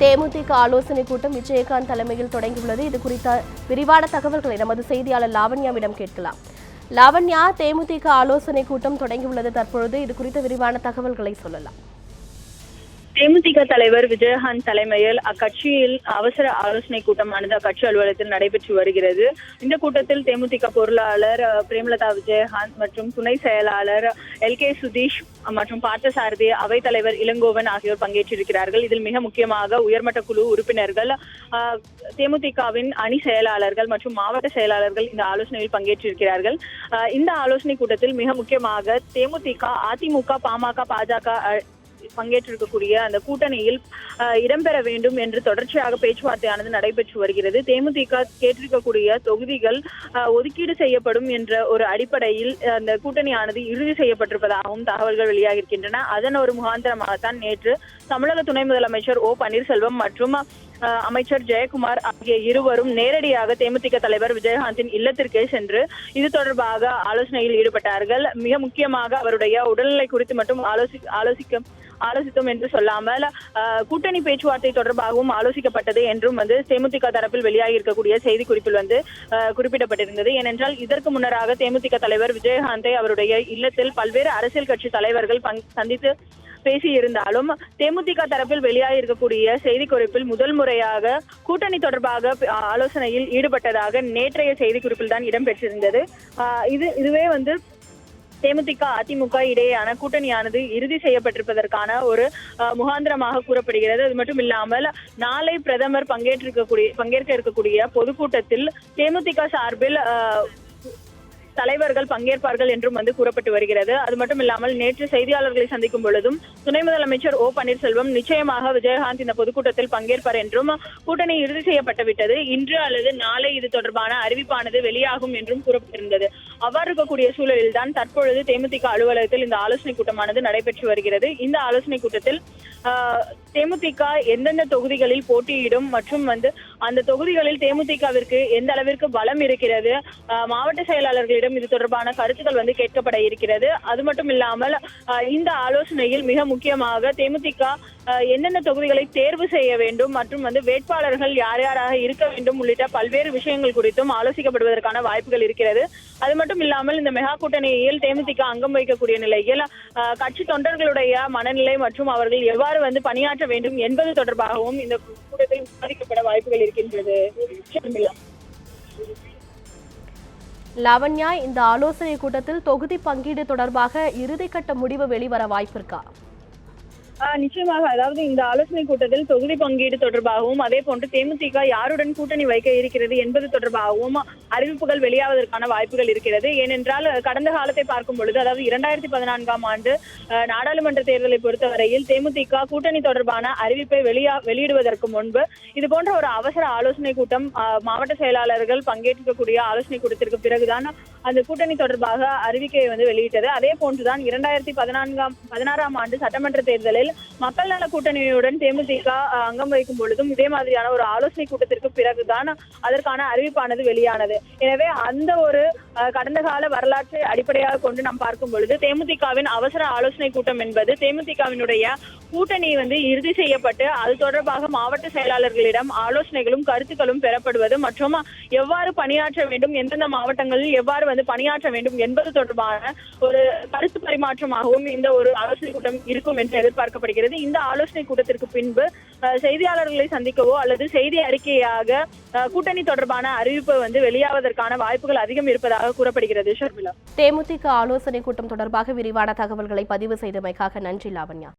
தேமுதிக ஆலோசனை கூட்டம் விஜயகாந்த் தலைமையில் தொடங்கியுள்ளது. இது குறித்த விரிவான தகவல்களை நமது செய்தியாளர் லாவண்யாவிடம் கேட்கலாம். லாவண்யா தேமுதிக ஆலோசனை கூட்டம் தொடங்கியுள்ளது தற்பொழுது. இது குறித்த விரிவான தகவல்களை சொல்லலாம். தேமுதிக தலைவர் விஜயகாந்த் தலைமையில் அக்கட்சியில் அவசர ஆலோசனை கூட்டமானது அக்கட்சி அலுவலகத்தில் நடைபெற்று வருகிறது. இந்த கூட்டத்தில் தேமுதிக பொருளாளர் பிரேமலதா விஜயகாந்த் மற்றும் துணை செயலாளர் எல் கே சுதீஷ் மற்றும் பார்த்தசாரதி அவை தலைவர் இளங்கோவன் ஆகியோர் பங்கேற்றிருக்கிறார்கள். இதில் மிக முக்கியமாக உயர்மட்ட குழு உறுப்பினர்கள் தேமுதிகவின் அணி செயலாளர்கள் மற்றும் மாவட்ட செயலாளர்கள் இந்த ஆலோசனையில் பங்கேற்றிருக்கிறார்கள். இந்த ஆலோசனை கூட்டத்தில் மிக முக்கியமாக தேமுதிக அதிமுக பாமக பாஜக அஹ், பங்கேற்றிருக்கக்கூடிய அந்த கூட்டணியில் இடம்பெற வேண்டும் என்று தொடர்ச்சியாக பேச்சுவார்த்தையானது நடைபெற்று வருகிறது. தேமுதிக கேட்டிருக்கக்கூடிய தொகுதிகள் ஒதுக்கீடு செய்யப்படும் என்ற ஒரு அடிப்படையில் அந்த கூட்டணியானது இறுதி செய்யப்பட்டிருப்பதாகவும் தகவல்கள் வெளியாகியிருக்கின்றன. அதன் ஒரு முகாந்திரமாகத்தான் நேற்று தமிழக துணை முதலமைச்சர் ஓ பன்னீர்செல்வம் மற்றும் அஹ், அமைச்சர் ஜெயக்குமார் ஆகிய இருவரும் நேரடியாக தேமுதிக தலைவர் விஜயகாந்தின் இல்லத்திற்கே சென்று இது தொடர்பாக ஆலோசனையில் ஈடுபட்டார்கள். மிக முக்கியமாக அவருடைய உடல்நிலை குறித்து மட்டும் ஆலோசி ஆலோசிக்க ஆலோசித்தோம் என்று சொல்லாமல் கூட்டணி பேச்சுவார்த்தை தொடர்பாகவும் ஆலோசிக்கப்பட்டது என்றும் வந்து தேமுதிக தரப்பில் வெளியாகி இருக்கக்கூடிய செய்தி குறிப்பில் வந்து குறிப்பிடப்பட்டிருந்தது. ஏனென்றால் இதற்கு முன்னராக தேமுதிக தலைவர் விஜயகாந்தை அவருடைய இல்லத்தில் பல்வேறு அரசியல் கட்சி தலைவர்கள் சந்தித்து பேசியிருந்தாலும் தேமுதிக தரப்பில் வெளியாகி இருக்கக்கூடிய செய்தி குறிப்பில் முதல் முறையாக கூட்டணி தொடர்பாக ஆலோசனையில் ஈடுபட்டதாக நேற்றைய செய்தி குறிப்பில் தான் இடம்பெற்றிருந்தது. ஆஹ் இது இதுவே வந்து தேமுதிக அதிமுக இடையேயான கூட்டணியானது இறுதி செய்யப்பட்டிருப்பதற்கான ஒரு அஹ், முகாந்திரமாக கூறப்படுகிறது. அது மட்டும் இல்லாமல் நாளை பிரதமர் பங்கேற்றிருக்கக்கூடிய பங்கேற்க இருக்கக்கூடிய பொதுக்கூட்டத்தில் தேமுதிக சார்பில் தலைவர்கள் பங்கேற்பார்கள் என்றும் வந்து கூறப்பட்டு வருகிறது. அது மட்டும் இல்லாமல் நேற்று செய்தியாளர்களை சந்திக்கும் பொழுதும் துணை முதலமைச்சர் ஓ பன்னீர்செல்வம் நிச்சயமாக விஜயகாந்த் இந்த பொதுக்கூட்டத்தில் பங்கேற்பார் என்றும் கூட்டணி இறுதி செய்யப்பட்டு விட்டது. இன்று அல்லது நாளை இது தொடர்பான அறிவிப்பானது வெளியாகும் என்றும் கூறப்பட்டிருந்தது. அவ்வாறு இருக்கக்கூடிய சூழலில் தான் தற்பொழுது தேமுதிக அலுவலகத்தில் இந்த ஆலோசனை கூட்டமானது நடைபெற்று வருகிறது. இந்த ஆலோசனை கூட்டத்தில் தேமுதிக எந்தெந்த தொகுதிகளில் போட்டியிடும் மற்றும் வந்து அந்த தொகுதிகளில் தேமுதிகவிற்கு எந்த அளவிற்கு பலம் இருக்கிறது மாவட்ட செயலாளர்களிடம் இது தொடர்பான கருத்துக்கள் வந்து கேட்கப்பட இருக்கிறது. அது மட்டும் இல்லாமல் ஆஹ், இந்த ஆலோசனையில் மிக முக்கியமாக தேமுதிக என்னென்ன தொகுதிகளை தேர்வு செய்ய வேண்டும் மற்றும் வந்து வேட்பாளர்கள் யார் யாராக இருக்க வேண்டும் உள்ளிட்ட பல்வேறு விஷயங்கள் குறித்தும் ஆலோசிக்கப்படுவதற்கான வாய்ப்புகள் இருக்கிறது. அது மட்டும் இல்லாமல் இந்த மெகா கூட்டணியில் தேமுதிக அங்கம் வகிக்கக்கூடிய நிலையில் கட்சி தொண்டர்களுடைய மனநிலை மற்றும் அவர்கள் எவ்வாறு வந்து பணியாற்ற வேண்டும் என்பது தொடர்பாகவும் இந்த கூட்டத்தில் விவாதிக்கப்பட வாய்ப்புகள் இருக்கின்றது. லாவண்யா இந்த ஆலோசனை கூட்டத்தில் தொகுதி பங்கீடு தொடர்பாக இறுதிக்கட்ட முடிவு வெளிவர வாய்ப்பிருக்கா? நிச்சயமாக. அதாவது இந்த ஆலோசனை கூட்டத்தில் தொகுதி பங்கீடு தொடர்பாகவும் அதே போன்று தேமுதிக யாருடன் கூட்டணி வைக்க இருக்கிறது என்பது தொடர்பாகவும் அறிவிப்புகள் வெளியாவதற்கான வாய்ப்புகள் இருக்கிறது. ஏனென்றால் கடந்த காலத்தை பார்க்கும் பொழுது அதாவது இரண்டாயிரத்தி பதினான்காம் ஆண்டு நாடாளுமன்ற தேர்தலை பொறுத்தவரையில் தேமுதிக கூட்டணி தொடர்பான அறிவிப்பை வெளியா வெளியிடுவதற்கு முன்பு இது போன்ற ஒரு அவசர ஆலோசனை கூட்டம் மாவட்ட செயலாளர்கள் பங்கேற்கக்கூடிய ஆலோசனை கூட்டத்திற்கு பிறகுதான் அந்த கூட்டணி தொடர்பாக அறிவிக்கையை வந்து வெளியிட்டது. அதே போன்றுதான் இரண்டாயிரத்தி பதினான்காம் பதினாறாம் ஆண்டு சட்டமன்ற தேர்தலில் மக்கள் நல கூட்டணியுடன் தேமுதிக அங்கம் வகிக்கும் பொழுதும் இதே மாதிரியான ஒரு ஆலோசனை கூட்டத்திற்கு பிறகுதான் அதற்கான அறிவிப்பானது வெளியானது. எனவே அந்த ஒரு கடந்த கால வரலாற்றை அடிப்படையாக கொண்டு நாம் பார்க்கும் பொழுது தேமுதிகவின் அவசர ஆலோசனை கூட்டம் என்பது தேமுதிகவினுடைய கூட்டணி வந்து இறுதி செய்யப்பட்டு அது தொடர்பாக மாவட்ட செயலாளர்களிடம் ஆலோசனைகளும் கருத்துக்களும் பெறப்படுவது மற்றும் எவ்வாறு பணியாற்ற வேண்டும் எந்தெந்த மாவட்டங்களில் எவ்வாறு வந்து பணியாற்ற வேண்டும் என்பது தொடர்பான ஒரு கருத்து பரிமாற்றமாகவும் இந்த ஒரு ஆலோசனை கூட்டம் இருக்கும் என்று எதிர்பார்க்கப்படுகிறது. இந்த ஆலோசனை கூட்டத்திற்கு பின்பு செய்தியாளர்களை சந்திக்கவோ அல்லது செய்தி அறிக்கையாக கூட்டணி தொடர்பான அறிவிப்பு வந்து வெளியாவதற்கான வாய்ப்புகள் அதிகம் இருப்பதாக கூறப்படுகிறது. ஷர்மிளா. தேமுதிக ஆலோசனை கூட்டம் தொடர்பாக விரிவான தகவல்களை பதிவு செய்தமைக்காக நன்றி லாவண்யா.